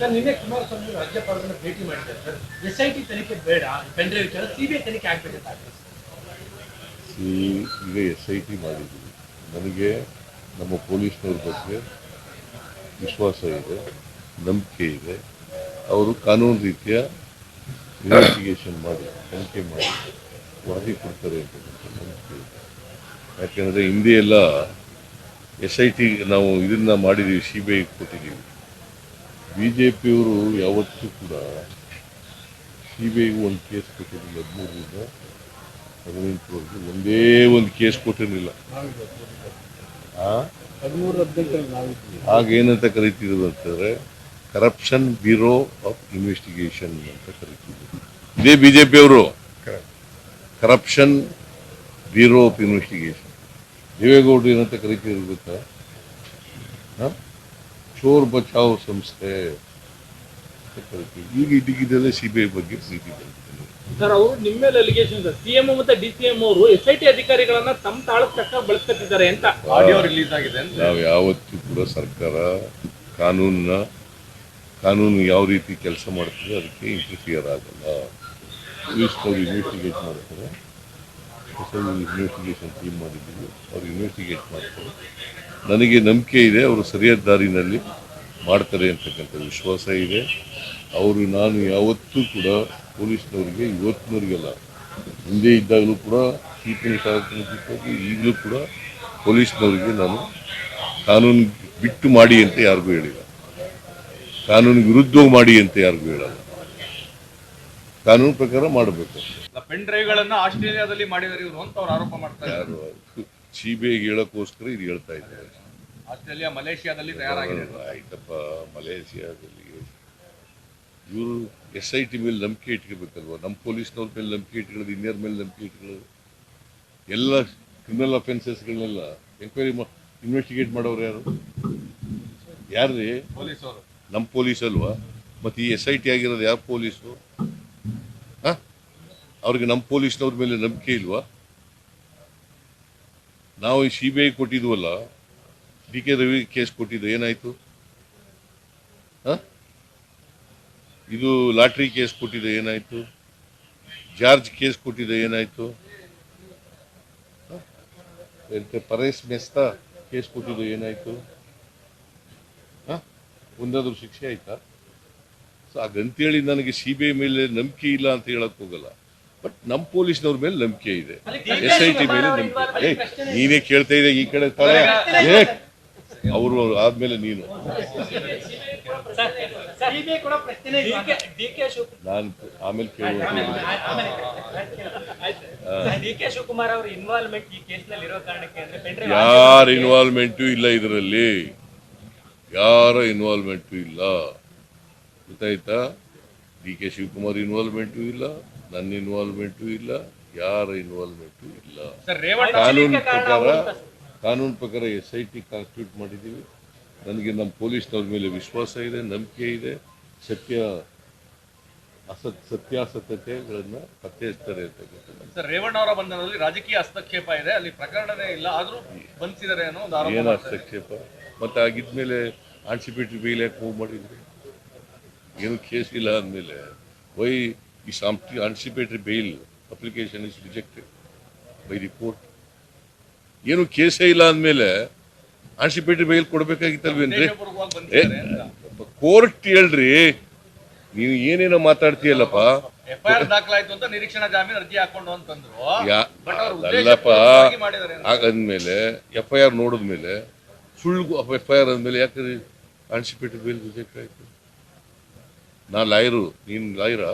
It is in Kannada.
ಸರ್, ನಿನ್ನೆ ಕುಮಾರಸ್ವಾಮಿ ರಾಜ್ಯಪಾಲರನ್ನ ಭೇಟಿ ಮಾಡಿದ್ದಾರೆ ಸರ್. ಎಸ್ ಐ ಟಿ ತನಿಖೆ ಬೇಡ ಪೆಂಡ್ರೈವ್ ವಿಚಾರ ಸಿಬಿಐ ತನಿಖೆ ಆಗ್ಬೇಕಂತ ಈಗ ಎಸ್ ಐ ಟಿ ಮಾಡಿದ್ದೀವಿ ನನಗೆ ನಮ್ಮ ಪೊಲೀಸ್ನವ್ರ ಬಗ್ಗೆ ವಿಶ್ವಾಸ ಇದೆ, ನಂಬಿಕೆ ಇದೆ. ಅವರು ಕಾನೂನು ರೀತಿಯ ಇನ್ವೆಸ್ಟಿಗೇಷನ್ ಮಾಡಿ, ತನಿಖೆ ಮಾಡಿ ವರದಿ ಕೊಡ್ತಾರೆ ಅಂತಕ್ಕಂಥ ನಂಬಿಕೆ ಇದೆ. ಯಾಕೆಂದರೆ ಹಿಂದೆ ಎಲ್ಲ ಎಸ್ ಐ ಟಿ ನಾವು ಇದನ್ನ ಮಾಡಿದ್ದೀವಿ ಸಿ ಬಿ ಐ ಕೊಟ್ಟಿದ್ದೀವಿ ಬಿ ಜೆ ಪಿಯವರು ಯಾವತ್ತೂ ಕೂಡ ಸಿ ಬಿ ಐಗೂ ಒಂದು ಕೇಸ್ ಕೊಟ್ಟಿರಲಿಲ್ಲ ಹದಿಮೂರರಿಂದ ಹದಿನೆಂಟರವರೆಗೂ ಒಂದೇ ಒಂದು ಕೇಸ್ ಕೊಟ್ಟಿರಲಿಲ್ಲ. ಹಾಗೇನಂತ ಕರಿತಿದ್ರು ಅಂತಂದ್ರೆ ಕರಪ್ಷನ್ ಬ್ಯೂರೋ ಆಫ್ ಇನ್ವೆಸ್ಟಿಗೇಷನ್ ಅಂತ ಕರಿತಿದ್ರು. ಇದೇ ಬಿ ಜೆ ಪಿಯವರು ಕರಪ್ಷನ್ ಬ್ಯೂರೋ ಆಫ್ ಇನ್ವೆಸ್ಟಿಗೇಷನ್ ದೇವೇಗೌಡರು ಏನಂತ ಕರಿತಿದ್ರು ಗೊತ್ತಾ? ಹ? ಚೋರ್ ಬಚಾವ್ ಸಂಸ್ಥೆ. ಈಗ ಇಟ್ಟಿಗಿದ್ದಲ್ಲೇ ಸಿ ಬಿ ಐ ಬಗ್ಗೆ. ಪ್ರೀತಿ ಬಂದಿದೆ ಸರ್ ಅವರು ನಿಮ್ಮ ಮೇಲೆ ಅಲಿಗೇಷನ್ ಸರ್ ಸಿಎಂ ಮತ್ತೆ ಡಿ ಸಿ ಎಂ ಅವರು ಎಸ್ ಐ ಟಿ ಅಧಿಕಾರಿಗಳನ್ನ ತಮ್ಮ ತಾಳಕ್ಕೆ ತಕ್ಕ ಬಳಸ್ತಿದ್ದಾರೆ ಅಂತ ಆಡಿಯೋ ರಿಲೀಸ್ ಆಗಿದೆ ನಾವು ಯಾವತ್ತೂ ಕೂಡ ಸರ್ಕಾರ ಕಾನೂನನ್ನ ಕಾನೂನು ಯಾವ ರೀತಿ ಕೆಲಸ ಮಾಡ್ತದೆ ಅದಕ್ಕೆ ಇಂಟರ್ಫಿಯರ್ ಆಗಲ್ಲ. ಪೊಲೀಸ್ನವ್ರು ಇನ್ವೆಸ್ಟಿಗೇಟ್ ಮಾಡ್ತಾರೆ. ಇನ್ವೆಸ್ಟಿಗೇಷನ್ ಟೀಮ್ ಮಾಡಿದ್ದೀವಿ. ಅವ್ರು ಇನ್ವೆಸ್ಟಿಗೇಟ್ ಮಾಡ್ತಾರೆ. ನನಗೆ ನಂಬಿಕೆ ಇದೆ ಅವರು ಸರಿಯಾದ ದಾರಿನಲ್ಲಿ ಮಾಡ್ತಾರೆ ಅಂತಕ್ಕಂಥ ವಿಶ್ವಾಸ ಇದೆ. ಅವರು ನಾನು ಯಾವತ್ತೂ ಕೂಡ ಪೊಲೀಸ್ನವರಿಗೆ ಇವತ್ತಿನವರಿಗೆಲ್ಲ ಹಿಂದೆ ಇದ್ದಾಗಲೂ ಕೂಡ ಚೀಫ್ ಮಿನಿಸ್ಟರ್ ಈಗಲೂ ಕೂಡ ಪೊಲೀಸ್ನವರಿಗೆ ನಾನು ಕಾನೂನು ಬಿಟ್ಟು ಮಾಡಿ ಅಂತ ಯಾರಿಗೂ ಹೇಳಿಲ್ಲ. ಕಾನೂನು ವಿರುದ್ಧವಾಗಿ ಮಾಡಿ ಅಂತ ಯಾರಿಗೂ ಹೇಳಲ್ಲ. ಕಾನೂನು ಪ್ರಕಾರ ಮಾಡಬೇಕು. ಪೆನ್ ಡ್ರೈವ್ ಗಳನ್ನ ಆಸ್ಟ್ರೇಲಿಯಾದಲ್ಲಿ ಮಾಡಿದರೆ ಇವರು ಅಂತ ಅವ್ರು ಆರೋಪ ಮಾಡ್ತಾರೆ ಸಿ ಬಿ ಐಗೆ ಹೇಳೋಕ್ಕೋಸ್ಕರ ಇದು ಹೇಳ್ತಾ ಇದ್ದಾರೆ. ಆಸ್ಟ್ರೇಲಿಯಾ ಮಲೇಷಿಯಾದಲ್ಲಿ ತಯಾರಾಗಿದೆ. ಆಯ್ತಪ್ಪ ಮಲೇಷಿಯಾದಲ್ಲಿ ಇವರು ಎಸ್ ಐ ಟಿ ಮೇಲೆ ನಂಬಿಕೆ ಇಟ್ಕೋಬೇಕಲ್ವ? ನಮ್ಮ ಪೊಲೀಸ್ನವ್ರ ಮೇಲೆ ನಂಬಿಕೆ ಇಟ್ಕೊಳ್ಳೋದು ಇನ್ಯಾರ ಮೇಲೆ ನಂಬಿಕೆ ಇಟ್ಕೊಳ್ಳೋದು? ಎಲ್ಲ ಕ್ರಿಮಿನಲ್ ಅಫೆನ್ಸಸ್ಗಳನ್ನೆಲ್ಲ ಎನ್ಕ್ವೈರಿ ಇನ್ವೆಸ್ಟಿಗೇಟ್ ಮಾಡೋರು ಯಾರು? ಯಾರ್ರಿ? ಪೊಲೀಸ್ ಅವರು ನಮ್ಮ ಪೊಲೀಸ್ ಅಲ್ವಾ? ಮತ್ತೆ ಈ ಎಸ್ ಐ ಟಿ ಆಗಿರೋದು ಯಾವ ಪೊಲೀಸು? ಹಾಂ? ಅವ್ರಿಗೆ ನಮ್ಮ ಪೊಲೀಸ್ನವ್ರ ಮೇಲೆ ನಂಬಿಕೆ ಇಲ್ವಾ? ನಾವು ಈ ಸಿ ಬಿ ಐ ಕೊಟ್ಟಿದ್ವಲ್ಲ ಡಿ ಕೆ ರವಿ ಕೇಸ್ ಕೊಟ್ಟಿದ್ದು ಏನಾಯ್ತು? ಹ? ಇದು ಲಾಟ್ರಿ ಕೇಸ್ ಕೊಟ್ಟಿದ್ದು ಏನಾಯ್ತು? ಜಾರ್ಜ್ ಕೇಸ್ ಕೊಟ್ಟಿದ್ದು ಏನಾಯ್ತು? ಪರೇಶ್ ಮೆಸ್ತಾ ಕೇಸ್ ಕೊಟ್ಟಿದ್ದು ಏನಾಯ್ತು? ಹ? ಒಂದಾದ್ರೂ ಶಿಕ್ಷೆ ಆಯ್ತಾ? ಸೊ ಹಾಗಂತೇಳಿ ನನಗೆ ಸಿ ಬಿ ಐ ಮೇಲೆ ನಂಬಿಕೆ ಇಲ್ಲ ಅಂತ ಹೇಳಕ್ ಹೋಗಲ್ಲ. ಬಟ್ ನಮ್ಮ ಪೊಲೀಸ್ನವ್ರ ಮೇಲೆ ನಂಬಿಕೆ ಇದೆ. ಎಸ್ ಐ ಟಿ ಮೇಲೆ ನಂಬಿಕೆ. ಏ ನೀನೇ ಕೇಳ್ತಾ ಇದೆ ಈ ಕಡೆ ತಲೆ ಅವರು ಆದ್ಮೇಲೆ ನೀನು. ನಾನು ಆಮೇಲೆ ಕೇಳುವಂತ ಡಿ ಕೆ ಶಿವಕುಮಾರ್ ಅವರ ಇನ್ವಾಲ್ವ್ಮೆಂಟ್ ಈ ಕೇಸ್ನಲ್ಲಿ ಇರೋ ಕಾರಣಕ್ಕೆ ಅಂದ್ರೆ ಪೆಂಡ್ರೈವ್ ಯಾರ ಇನ್ವಾಲ್ವ್ಮೆಂಟು ಇಲ್ಲ ಇದರಲ್ಲಿ? ಯಾರ ಇನ್ವಾಲ್ವ್ಮೆಂಟು ಇಲ್ಲ? ಗೊತ್ತಾಯ್ತಾ? ಡಿ ಕೆ ಶಿವಕುಮಾರ್ ಇನ್ವಾಲ್ವ್ಮೆಂಟು ಇಲ್ಲ ನನ್ನ ಇನ್ವಾಲ್ವ್ಮೆಂಟು ಇಲ್ಲ ಯಾರ ಇನ್ವಾಲ್ವ್ಮೆಂಟು ಇಲ್ಲ. ಸರ್ ರೇವಣ್ಣ ಕಾನೂನು ಪ್ರಕಾರ ಕಾನೂನು ಪ್ರಕಾರ ಎಸ್ ಐ ಟಿ ಕಾನ್ಸ್ಟಿಟ್ಯೂಟ್ ಮಾಡಿದ್ದೀವಿ. ನನಗೆ ನಮ್ಮ ಪೊಲೀಸ್ನವ್ರ ಮೇಲೆ ವಿಶ್ವಾಸ ಇದೆ ನಂಬಿಕೆ ಇದೆ. ಸತ್ಯ ಅಸತ್ ಸತ್ಯಾಸತ್ಯತೆಗಳನ್ನ ಪತ್ತೆ ಹಚ್ತಾರೆ ಅಂತ ಸರ್ ರೇವಣ್ಣ ಅವರ ಬಂಧನದಲ್ಲಿ ರಾಜಕೀಯ ಹಸ್ತಕ್ಷೇಪ ಇದೆ ಅಲ್ಲಿ ಪ್ರಕರಣನೇ ಇಲ್ಲ ಆದರೂ ಬಂಧಿಸಿದ್ದಾರೆ ಅನ್ನೋ ಒಂದು ಏನು. ಹಸ್ತಕ್ಷೇಪ? ಮತ್ತೆ ಆಗಿದ್ಮೇಲೆ ಆನ್ಸಿಪೇಟ್ರಿ ಬೇಲ್ ಯಾಕೆ ಮೂವ್ ಮಾಡಿದ್ರಿ. ಏನು ಕೇಸ್ ಇಲ್ಲ ಅಂದಮೇಲೆ ವೈ ಈ ಸಾಂಪ್ಟಿ anticipatory bail application is rejected by the court ಏನು ಕೇಸೇ ಇಲ್ಲ ಅಂದಮೇಲೆ ಆನ್ಸಿಪೇಟ್ರಿ ಬೇಲ್ ಕೊಡಬೇಕಾಗಿತ್ತಲ್ವೇನ್ರಿ? ಕೋರ್ಟ್ ಹೇಳ್ರಿ ನೀವು ಏನೇನೋ ಮಾತಾಡ್ತೀಯಲ್ಲಪ್ಪ. ಅಲ್ಲಪ್ಪ. ಹಾಗಂದ್ಮೇಲೆ ಎಫ್ ಐ ಆರ್ ನೋಡಿದ್ಮೇಲೆ ಸುಳ್ಳು ಎಫ್ ಐ ಆರ್ ಅಂದ್ಮೇಲೆ ಯಾಕೆ ಆಂಟಿಸಿಪೇಟರಿ ಬೇಲ್ ರಿಜೆಕ್ಟ್ ಆಯ್ತು? ನಾ ಲಾಯರು ನೀನು ಲಾಯರಾ?